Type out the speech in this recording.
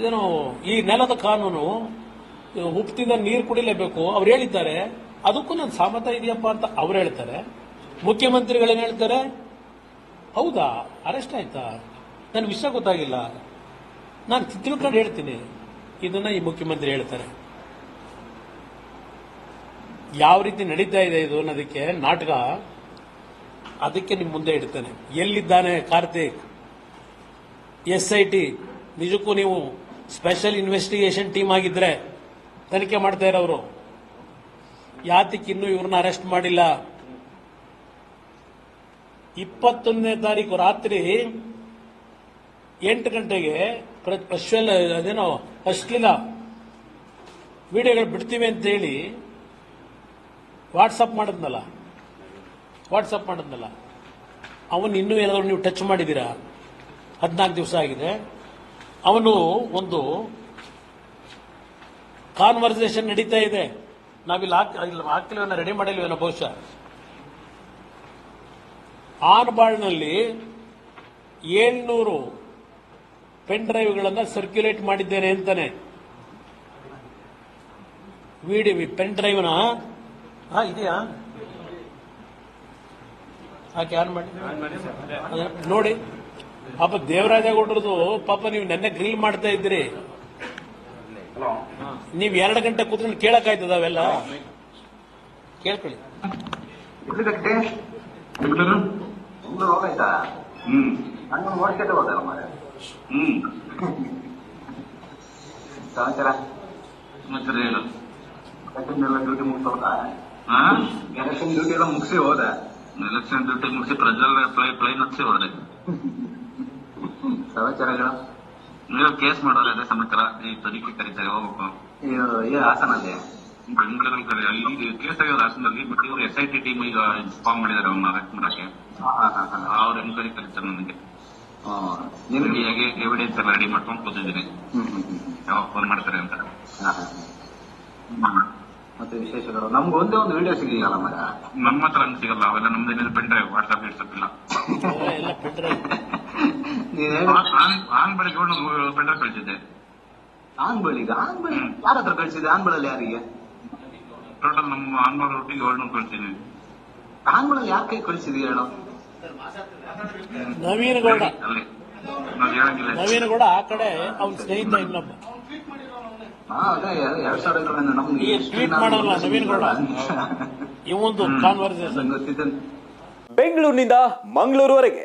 ಇದೇನು, ಈ ನೆಲದ ಕಾನೂನು ಉಪ್ತಿಂದ ನೀರು ಕುಡಿಲೇಬೇಕು, ಅವ್ರು ಹೇಳಿದ್ದಾರೆ. ಅದಕ್ಕೂ ನನ್ನ ಸಾಮತ ಇದೆಯಪ್ಪ ಅಂತ ಅವ್ರು ಹೇಳ್ತಾರೆ. ಮುಖ್ಯಮಂತ್ರಿಗಳೇನು ಹೇಳ್ತಾರೆ? ಹೌದಾ, ಅರೆಸ್ಟ್ ಆಯ್ತಾ? ನನ್ನ ವಿಷಯ ಗೊತ್ತಾಗಿಲ್ಲ. ನಾನು ತಿಳ್ಕೊಂಡು ಹೇಳ್ತೀನಿ. ಇದನ್ನ ಈ ಮುಖ್ಯಮಂತ್ರಿ ಹೇಳ್ತಾರೆ. ಯಾವ ರೀತಿ ನಡೀತಾ ಇದೆ ಇದು ಅನ್ನೋದಕ್ಕೆ ನಾಟಕ ಅದಕ್ಕೆ ನಿಮ್ಮ ಮುಂದೆ ಇಡ್ತೇನೆ. ಎಲ್ಲಿದ್ದಾನೆ ಕಾರ್ತಿಕ್? S I T. ನಿಜಕ್ಕೂ ನೀವು ಸ್ಪೆಷಲ್ ಇನ್ವೆಸ್ಟಿಗೇಷನ್ ಟೀಮ್ ಆಗಿದ್ರೆ ತನಿಖೆ ಮಾಡ್ತಾ ಇರೋರು ಯಾತಕ್ಕೆ ಇನ್ನೂ ಇವ್ರನ್ನ ಅರೆಸ್ಟ್ ಮಾಡಿಲ್ಲ? ಇಪ್ಪತ್ತೊಂದನೇ ತಾರೀಕು ರಾತ್ರಿ ಎಂಟು ಗಂಟೆಗೆ ಅಶ್ವಲ್, ಅದೇನೋ, ಅಶ್ಲೀಲ ವಿಡಿಯೋಗಳು ಬಿಡ್ತೀವಿ ಅಂತ ಹೇಳಿ ವಾಟ್ಸಪ್ ಮಾಡಿದ್ನಲ್ಲ? ವಾಟ್ಸಪ್ ಮಾಡಿದ್ನಲ್ಲ? ಅವನು ಇನ್ನೂ ಏನಾದ್ರು ನೀವು ಟಚ್ ಮಾಡಿದ್ದೀರಾ? ಹದಿನಾಲ್ಕು ದಿವಸ ಆಗಿದೆ. ಅವನು ಒಂದು ಕಾನ್ವರ್ಸೇಷನ್ ನಡೀತಾ ಇದೆ. ನಾವಿಲ್ಲಿ ಹಾಕ್ ಇಲ್ಲಿ ಹಾಕಿಲ್ವೇನೋ ರೆಡಿ ಮಾಡಿಲ್ವೇನೋ ಬಹುಶಃ. ಆನ್ಬಾಳ್ನಲ್ಲಿ ಏಳ್ನೂರು ಪೆನ್ ಡ್ರೈವ್ಗಳನ್ನು ಸರ್ಕ್ಯುಲೇಟ್ ಮಾಡಿದ್ದೇನೆ ಅಂತಾನೆ. ವಿಡಿಯೋ ಪೆನ್ ಡ್ರೈವ್ನ ಹಾ ಇದೆಯಾ? ಹಾಕಿ ಆನ್ ಮಾಡಿ ನೋಡಿ. ಪಾಪ ದೇವರಾಜೇಗೌಡರದು ಪಾಪ ನೀವು ನೆನ್ನೆ ಗ್ರಿಲ್ ಮಾಡ್ತಾ ಇದ್ರಿ ನೀವು ಎರಡು ಗಂಟೆ ಕೂತ್ಕೊಂಡು ಕೇಳಕ್ಕಾಯ್ತದ ಅವೆಲ್ಲ? ಕೇಳ್ಕೊಳ್ಳಿ. ಸಮಾಚಾರ? ಹೇಳು. ಎಲೆಕ್ಷನ್ ಡ್ಯೂಟಿ ಮುಗಿಸೋದಾ ಹಾ ಎಲೆಕ್ಷನ್ ಡ್ಯೂಟಿ ಎಲ್ಲ ಮುಗಿಸಿ ಹೋದ. ಎಲೆಕ್ಷನ್ ಡ್ಯೂಟಿ ಮುಗಿಸಿ ಪ್ರಜ್ವಲ್ ಪ್ಲೈ ಪ್ಲೈನ್ ಹಚ್ಚಿ ಹೋದ್ರೆ ಸಮಾಚಾರಗಳು ನೀವು ಕೇಸ್ ಮಾಡೋರೆ ಅದೇ ಸಮಾಚಾರ ಈ ತನಿಖೆ ಕರೀತಾರೆ ಹೋಗ್ಬೇಕು. ಹಾಸನಲ್ಲಿ ಬೆಂಗಳೂರಲ್ಲಿ ಕರೆ ಅಲ್ಲಿ ಕೇಸ್ ಆಗಿರೋದು ಹಾಸನದಲ್ಲಿ ಬಟ್ ಇವ್ರು ಎಸ್ ಐ ಟಿ ಟೀಮ್ ಈಗ ಫಾರ್ಮ್ ಮಾಡಿದ್ದಾರೆ ಅವ್ನ ಅರೆಸ್ಟ್ ಮಾಡಕ್ಕೆ. ಅವ್ರ ಎನ್ಕ್ವೈರಿ ಕರೀತಾರೆ ನನಗೆ ಹಾ ನಿನ್ಗೆ ರೆಡಿಯಾಗಿ ಎವಿಡೆನ್ಸ್ ಎಲ್ಲ ರೆಡಿ ಮಾಡ್ಕೊಂಡು ಕೂತಿದ್ದೀನಿ ಹ್ಮ್ ಯಾವಾಗ ಫೋನ್ ಮಾಡ್ತಾರೆ ಅಂತ. ಮತ್ತೆ ವಿಶೇಷಗಳು? ನಮ್ಗೆ ಒಂದೇ ಒಂದು ವಿಡಿಯೋ ಸಿಗಿಲ್ಲ ಮರ ನಮ್ಮ ಹತ್ರ ಹಂಗ್ ಸಿಗಲ್ಲ. ಅವೆಲ್ಲ ನಮ್ದೇನಿಲ್ಲ ಪೆನ್ ಡ್ರೈವ್ ವಾಟ್ಸ್ಆಪ್ ಗಿಟ್ಸಪ್ ಬೆಳಗ್ಗೆ ಏಳು ಪೆನ್ ಕಳಿಸಿದ್ದೆ. ಆನ್ ಬಳಿಗ ಯಾರ ಹತ್ರ ಕಳ್ಸಿದೆ ಆನ್ ಯಾರಿಗೆ? ಟೋಟಲ್ ನಮ್ಮ ಆಂಗ್ಬಳ ಒಟ್ಟಿಗೆ ಏಳ್ನೂರು ಕಳಿಸ್ತೀನಿ ಆಂಗ್ಬಳಲ್ಲಿ ಯಾಕೆ ಕಳ್ಸಿದ್ವಿ ಹೇಳು? ನವೀನ್ ಗೌಡ. ಅಲ್ಲಿ. ನಾವು ಹೇಳಂಗಿಲ್ಲ. ನವೀನ್ ಗೌಡ ಆ ಕಡೆ ಅವ್ನ ಸ್ನೇಹಿತ ಇನ್ನೊಬ್ಬ. ಹಾ ಅದೇ ಎರಡ್ ಸಾವಿರ ನಮ್ಗೆ ಟ್ವೀಟ್ ಮಾಡಲ್ಲ ನವೀನ್ ಗೌಡ? ಇವೊಂದು ಕಾನ್ವರ್ಸೇಷನ್ ಬೆಂಗಳೂರಿನಿಂದ ಮಂಗಳೂರುವರೆಗೆ